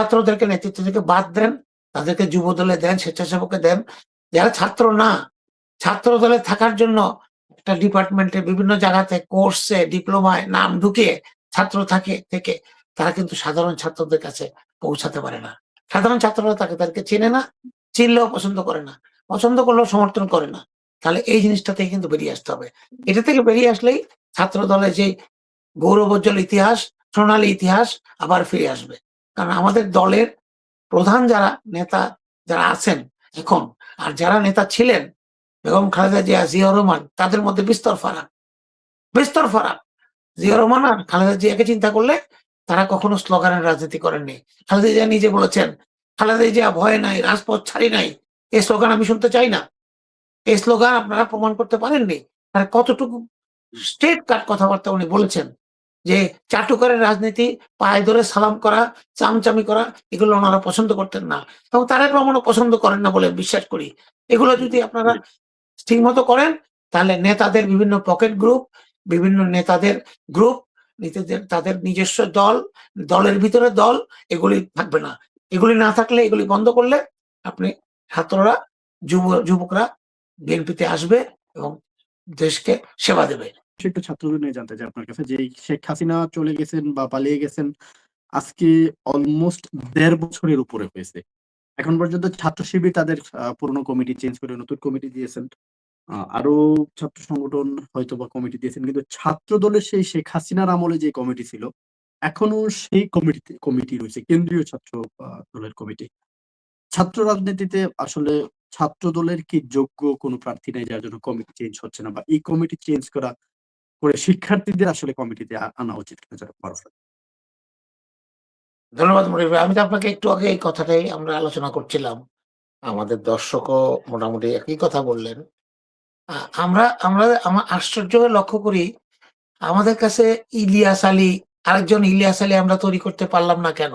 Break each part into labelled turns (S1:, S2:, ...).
S1: ছাত্রদেরকে নেতৃত্ব থেকে বাদ দেন, তাদেরকে যুব দলে দেন, স্বেচ্ছাসেবকে দেন। যারা ছাত্র না ছাত্র দলে থাকার জন্য একটা ডিপার্টমেন্টে বিভিন্ন জায়গাতে কোর্সে ডিপ্লোমায় নাম ঢুকিয়ে ছাত্র থাকে, থেকে তারা কিন্তু সাধারণ ছাত্রদের কাছে পৌঁছাতে পারে না। সাধারণ ছাত্ররা তাকে তাদেরকে চেনে না, চিনলেও পছন্দ করে না, পছন্দ করলেও সমর্থন করে না। তাহলে এই জিনিসটা থেকে কিন্তু বেরিয়ে আসতে হবে। এটা থেকে বেরিয়ে আসলেই ছাত্র দলের যে গৌরবোজ্জ্বল ইতিহাস, সোনালী ইতিহাস আবার ফিরে আসবে। কারণ আমাদের দলের প্রধান যারা নেতা যারা আছেন এখন, আর যারা নেতা ছিলেন, বেগম খালেদা জিয়া জিয়া রহমান, তাদের মধ্যে বিস্তর ফারাক। বিস্তর ফারাক। জিয়া রহমান আর খালেদা জিয়াকে চিন্তা করলে তারা কখনো স্লোগানের রাজনীতি করেননি। খালেদা জিয়া নিজে বলেছেন, খালেদা জিয়া ভয় নাই, রাজপথ ছাড়ি নাই এই স্লোগান আমি শুনতে চাই না। এই স্লোগান আপনারা প্রমাণ করতে পারেননি। আর কতটুকু স্টেট কাট কথাবার্তা উনি বলেছেন যে চাটুকারের রাজনীতি পায়ে ধরে সালাম করা চামচামি করা এগুলো ওনারা পছন্দ করতেন না। এবং তারেক রহমানও পছন্দ করেন না বলে বিশ্বাস করি। এগুলো যদি আপনারা ঠিক মতো করেন তাহলে নেতাদের বিভিন্ন পকেট গ্রুপ বিভিন্ন নেতাদের গ্রুপ নেতাদের তাদের নিজস্ব দল দলের ভিতরে দল এগুলি থাকবে না। এগুলি না থাকলে এগুলি বন্ধ করলে আপনি ছাত্ররা যুব যুবকরা বিএনপিতে আসবে এবং দেশকে সেবা দেবে।
S2: একটু ছাত্রদের নিয়ে জানতে চাই আপনার কাছে যে শেখ হাসিনা চলে গেছেন বা পালিয়ে গেছেন, আজকে অলমোস্ট দেড় বছরের উপরে হয়েছে। এখন পর্যন্ত ছাত্র শিবির তাদের পুরনো কমিটি চেঞ্জ করে নতুন কমিটি দিয়েছেন। আরও ছাত্র সংগঠন হয়তো বা কমিটি দিয়েছেন, কিন্তু ছাত্র দলের সেই শেখ হাসিনার আমলে যে কমিটি ছিল, এখনও সেই কমিটিতে, কমিটি রয়েছে, কেন্দ্রীয় ছাত্র দলের কমিটি। ছাত্র রাজনীতিতে আসলে ছাত্র দলের কি যোগ্য কোনো প্রার্থী নেই যার জন্য কমিটি চেঞ্জ হচ্ছে না বা এই কমিটি চেঞ্জ করা করে শিক্ষার্থীদের আসলে কমিটিতে আনা উচিত
S1: ধন্যবাদ মনির আমি তো আপনাকে একটু আগে এই কথাটাই আমরা আলোচনা করছিলাম। আমাদের দর্শকও মোটামুটি একই কথা বললেন। আমরা আমরা, আমার আশ্চর্য লক্ষ্য করি, আমাদের কাছে ইলিয়াস আলী, আরেকজন ইলিয়াস আলী আমরা তৈরি করতে পারলাম না কেন?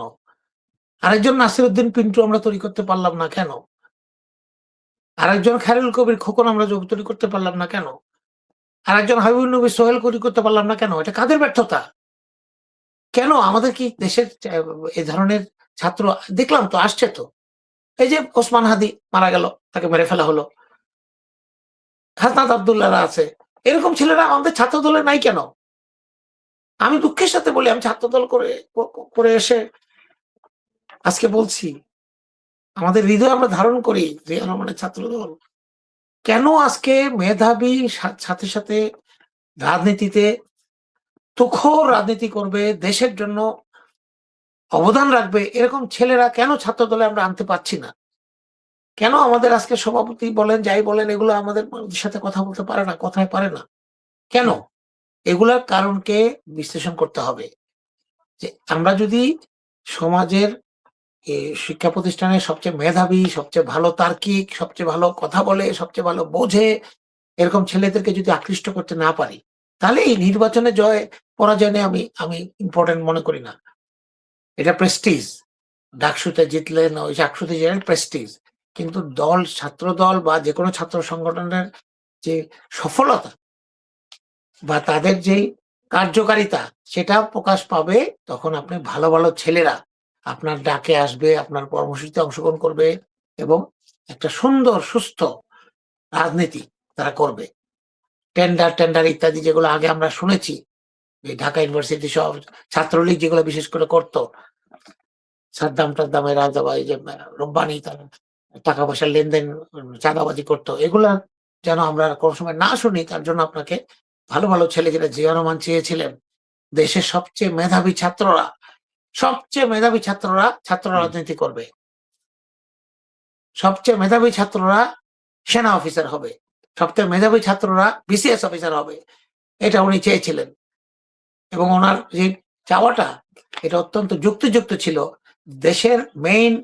S1: আরেকজন নাসিরউদ্দিন পিন্টু আমরা তৈরি করতে পারলাম না কেন? আরেকজন খায়রুল কবির খোকন আমরা তৈরি করতে পারলাম না কেন? আরেকজন হাবিবুল নবী সোহেল তৈরি করতে পারলাম না কেন? এটা কাদের ব্যর্থতা? কেন? আমাদের কি দেশের, এ ধরনের ছাত্র, দেখলাম তো, আসছে তো। এই যে ওসমান হাদি মারা গেল, তাকে মেরে ফেলা হলো। হাসনাত আবদুল্লাহরা আছে। এরকম ছেলেরা আমাদের ছাত্র দলে নাই কেন? আমি দুঃখের সাথে বলি, আমি ছাত্র দল করে করে এসে আজকে বলছি, আমাদের হৃদয় আমরা ধারণ করি যে রহমানের ছাত্র দল কেন আজকে মেধাবী সাথে সাথে রাজনীতিতে তুখোর রাজনীতি করবে, দেশের জন্য অবদান রাখবে, এরকম ছেলেরা কেন ছাত্র দলে আমরা আনতে পারছি না? কেন আমাদের আজকে সভাপতি বলেন, যাই বলেন, এগুলো আমাদের সাথে কথা বলতে পারে না, কথায় পারে না। কেন? এগুলার কারণকে বিশ্লেষণ করতে হবে যে আমরা যদি সমাজের শিক্ষা প্রতিষ্ঠানের সবচেয়ে মেধাবী, সবচেয়ে ভালো তার্কিক, সবচেয়ে ভালো কথা বলে, সবচেয়ে ভালো বোঝে, এরকম ছেলেদেরকে যদি আকৃষ্ট করতে না পারি, তাহলে এই নির্বাচনে জয়, পরাজয় নিয়ে আমি আমি ইম্পর্টেন্ট মনে করি না। এটা প্রেস্টিজ ডাকসুতে জিতলেন, ওই ডাকসুতে জিতলেন প্রেস্টিজ কিন্তু দল ছাত্র দল বা যে কোনো ছাত্র সংগঠনের যে সফলতা বা তাদের যে কার্যকারিতা, সেটা প্রকাশ পাবে তখন আপনি ভালো ভালো ছেলেরা আপনার ডাকে আসবে, আপনার কর্মসূচিতে অংশগ্রহণ করবে এবং একটা সুন্দর, সুস্থ রাজনীতি তারা করবে। টেন্ডার টেন্ডার ইত্যাদি যেগুলো আগে আমরা শুনেছি ঢাকা ইউনিভার্সিটি সব ছাত্রলীগ যেগুলো বিশেষ করে করতো, সাদ্দাম টাদ্দামের রাজা এই যে রব্বানি তার টাকা পয়সার লেনদেন চাঁদাবাজি করতো, এগুলা যেন আমরা কোনো সময় না শুনি, তার জন্য আপনাকে ভালো ভালো ছেলে যেটা জিয়া রহমান চেয়েছিলেন, দেশের সবচেয়ে মেধাবী ছাত্ররা সবচেয়ে মেধাবী ছাত্ররা ছাত্র রাজনীতি করবে। সবচেয়ে মেধাবী ছাত্ররা সেনা অফিসার হবে। সবচেয়ে মেধাবী ছাত্ররা বিসিএস অফিসার হবে। এটা উনি চেয়েছিলেন। এবং ওনার যে চাওয়াটা এটা অত্যন্ত যুক্তিযুক্ত ছিল। দেশের মেইন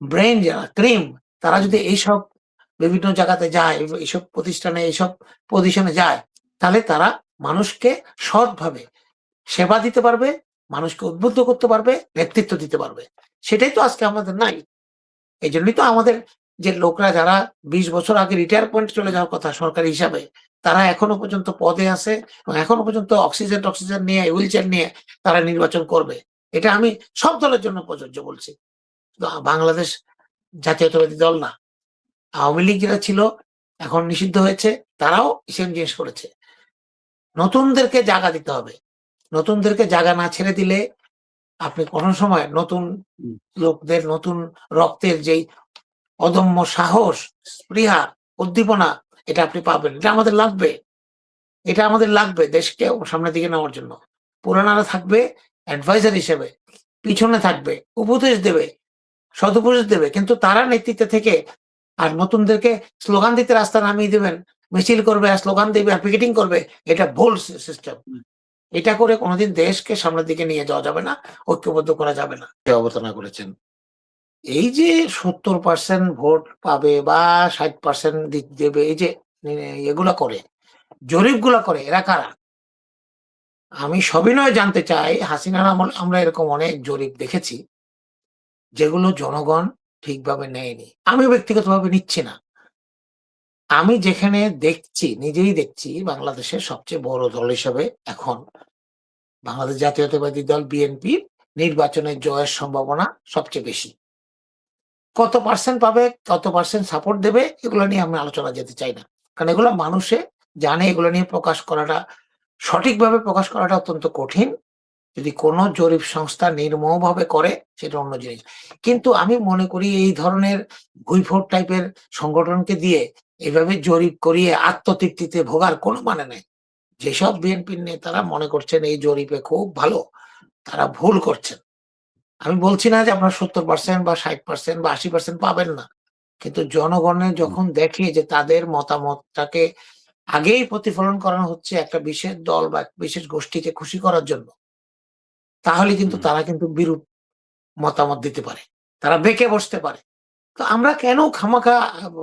S1: ব্রেন যারা ক্রিম তারা যদি এইসব বিভিন্ন জায়গাতে যায় এইসব প্রতিষ্ঠানে এইসব পজিশনে যায় তাহলে তারা মানুষকে সৎভাবে সেবা দিতে পারবে মানুষকে উদ্বুদ্ধ করতে পারবে, নেতৃত্ব দিতে পারবে। সেটাই তো আজকে আমাদের নাই। এই জন্যই তো আমাদের যে লোকরা যারা বিশ বছর আগে রিটায়ার পয়েন্ট চলে যাওয়ার কথা সরকারি হিসাবে, তারা এখনও পর্যন্ত পদে আছে এবং এখনও পর্যন্ত অক্সিজেন টক্সিজেন নিয়ে হুইল চেয়ার নিয়ে তারা নির্বাচন করবে। এটা আমি সব দলের জন্য প্রযোজ্য বলছি। বাংলাদেশ জাতীয়তাবাদী দল না। আওয়ামী লীগ যেটা ছিল, এখন নিষিদ্ধ হয়েছে, তারাও সেম জিনিস করেছে। নতুনদেরকে জায়গা দিতে হবে। নতুনদেরকে জায়গা না ছেড়ে দিলে আপনি কোনো সময় নতুন লোকদের নতুন রক্তের যেই অদম্য সাহস স্পৃহা উদ্দীপনা এটা আপনি পাবেন। এটা আমাদের লাগবে। এটা আমাদের লাগবে দেশকে সামনের দিকে নেওয়ার জন্য। পুরানারা থাকবে অ্যাডভাইজার হিসেবে পিছনে থাকবে উপদেশ দেবে সদুপদেশ দেবে। কিন্তু তারা নেতৃত্বে থেকে আর নতুনদেরকে স্লোগান দিতে রাস্তা নামিয়ে দেবেন মিছিল করবে আর স্লোগান দেবে আর পিকেটিং করবে এটা ভুল সিস্টেম। এটা করে কোনোদিন দেশকে সামনের দিকে নিয়ে যাওয়া যাবে না ঐক্যবদ্ধ করা যাবে না। অবতারণা করেছেন। এই যে সত্তর পার্সেন্ট ভোট পাবে বা ষাট পার্সেন্ট দেবে এই যে এগুলা করে জরিপগুলা করে এরা কারা? আমি সবিনয় জানতে চাই হাসিনার আমল আমরা এরকম অনেক জরিপ দেখেছি যেগুলো জনগণ ঠিকভাবে নেয়নি। আমি ব্যক্তিগতভাবে নিচ্ছি না। আমি যেখানে দেখছি, নিজেই দেখছি বাংলাদেশের সবচেয়ে বড় দল হিসেবে এখন বাংলাদেশ জাতীয়তাবাদী দল বিএনপি নির্বাচনে জয়ের সম্ভাবনা সবচেয়ে বেশি। কত পার্সেন্ট পাবে কত পার্সেন্ট সাপোর্ট দেবে, এগুলো নিয়ে আমি আলোচনা যেতে চাই না। কারণ এগুলো মানুষে জানে, এগুলো নিয়ে প্রকাশ করাটা, সঠিকভাবে প্রকাশ করাটা অত্যন্ত কঠিন। যদি কোনো জরিপ সংস্থা নির্মমভাবে করে, সেটা অন্য জিনিস। কিন্তু আমি মনে করি এই ধরনের ভুইফোর টাইপের সংগঠনকে দিয়ে এভাবে জরিপ করিয়ে আত্মতৃপ্তিতে ভোগার কোনো মানে নেই। যেসব বিএনপির নেতারা মনে করছেন এই জরিপে খুব ভালো তারা ভুল করছেন। আমি বলছি না যে আপনার সত্তর পার্সেন্ট বা ষাট পার্সেন্ট বা আশি পার্সেন্ট পাবেন না। কিন্তু জনগণের যখন দেখে যে তাদের মতামতটাকে আগেই প্রতিফলন করানো হচ্ছে একটা বিশেষ দল বা বিশেষ গোষ্ঠীকে খুশি করার জন্য তাহলে কিন্তু তারা কিন্তু বিরূপ মতামত দিতে পারে। তারা বেঁকে বসতে পারে। তো আমরা কেন খামাখা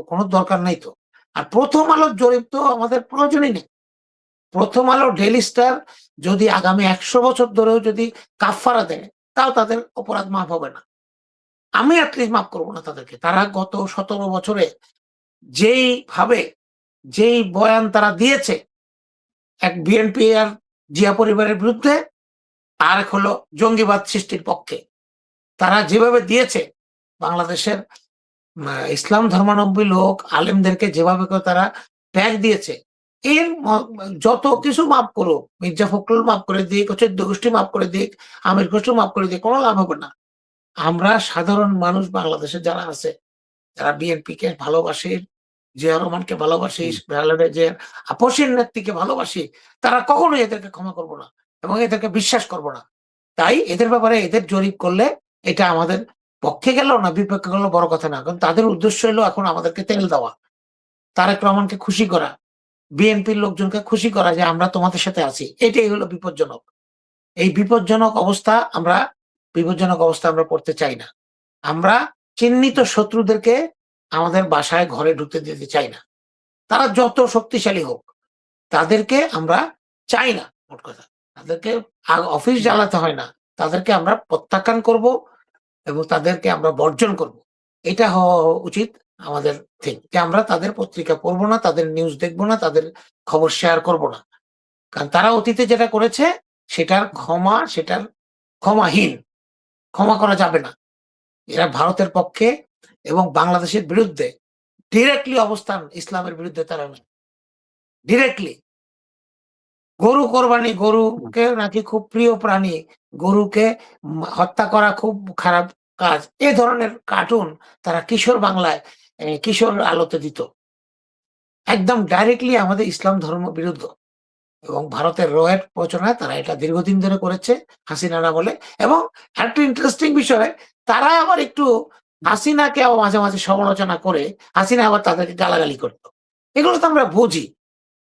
S1: কোনো দরকার নাই তো? আর প্রথম আলোর জরিপ তো আমাদের প্রয়োজনই নেই। প্রথম আলো ডেলি স্টার যদি আগামী একশো বছর ধরেও যদি কাফারা দেয়, তাও তাদের অপরাধ মাফ হবে না। আমি অ্যাটলিস্ট মাফ করব না তাদেরকে। তারা গত সতেরো বছরে যেই ভাবে যেই বয়ান তারা দিয়েছে, এক বিএনপি আর জিয়া পরিবারের বিরুদ্ধে, আর এক হলো জঙ্গিবাদ সৃষ্টির পক্ষে, তারা যেভাবে দিয়েছে, বাংলাদেশের ইসলাম ধর্মাবলম্বী লোক আলেমদেরকে যেভাবে তারা ট্যাগ দিয়েছে এর যত কিছু মাফ করুক মির্জা ফখরুল মাফ করে দিক চোদ্দ গোষ্ঠী মাফ করে দিক আমির গোষ্ঠী মাফ করে দিক কোনো লাভ হবে না। আমরা সাধারণ মানুষ বাংলাদেশে যারা আছে যারা বিএনপি কে ভালোবাসি জিয়া রহমানকে ভালোবাসি যে আপসীর নেত্রীকে ভালোবাসি তারা কখনোই এদেরকে ক্ষমা করব না এবং এদেরকে বিশ্বাস করব না। তাই এদের ব্যাপারে এদের জরিপ করলে এটা আমাদের পক্ষে গেল না, বিপক্ষে গেল বড় কথা না। কারণ তাদের উদ্দেশ্য হলো এখন আমাদেরকে তেল দেওয়া। তারেক রহমানকে খুশি করা, বিএনপির লোকজনকে খুশি করা যে আমরা তোমাদের সাথে আছি। এটাই হলো বিপজ্জনক। এই বিপজ্জনক অবস্থা আমরা, বিপজ্জনক অবস্থা আমরা পড়তে চাই না। আমরা চিহ্নিত শত্রুদেরকে আমাদের বাসায় ঘরে ঢুকতে দিতে চাই না। তারা যত শক্তিশালী হোক, তাদেরকে আমরা চাই না, মোট কথা। তাদেরকে অফিস জ্বালাতে হয় না। তাদেরকে আমরা প্রত্যাখ্যান করব এবং তাদেরকে আমরা বর্জন করব। এটা হওয়া উচিত আমাদের থিং যে আমরা তাদের পত্রিকা পড়ব না, তাদের নিউজ দেখব না, তাদের খবর শেয়ার করব না। কারণ তারা অতীতে যেটা করেছে, সেটার ক্ষমা, সেটার ক্ষমাহীন। ক্ষমা করা যাবে না। এরা ভারতের পক্ষে এবং বাংলাদেশের বিরুদ্ধে ডিরেক্টলি অবস্থান ইসলামের বিরুদ্ধে তারা নেয়। ডিরেক্টলি গরু কোরবানি, গরুকে নাকি খুব প্রিয় প্রাণী, গরুকে হত্যা করা খুব খারাপ কাজ, এ ধরনের কার্টুন তারা কিশোর বাংলায় কিশোর আলোতে দিত। একদম ডাইরেক্টলি আমাদের ইসলাম ধর্ম বিরুদ্ধ। এবং ভারতের রয়েট প্রচনায় তারা এটা দীর্ঘদিন ধরে করেছে, হাসিনারা বলে। এবং একটা ইন্টারেস্টিং বিষয়, তারা আবার একটু হাসিনাকে আবার মাঝে মাঝে সমালোচনা করে, হাসিনা আবার তাদেরকে গালাগালি করতো। এগুলো তো আমরা বুঝি।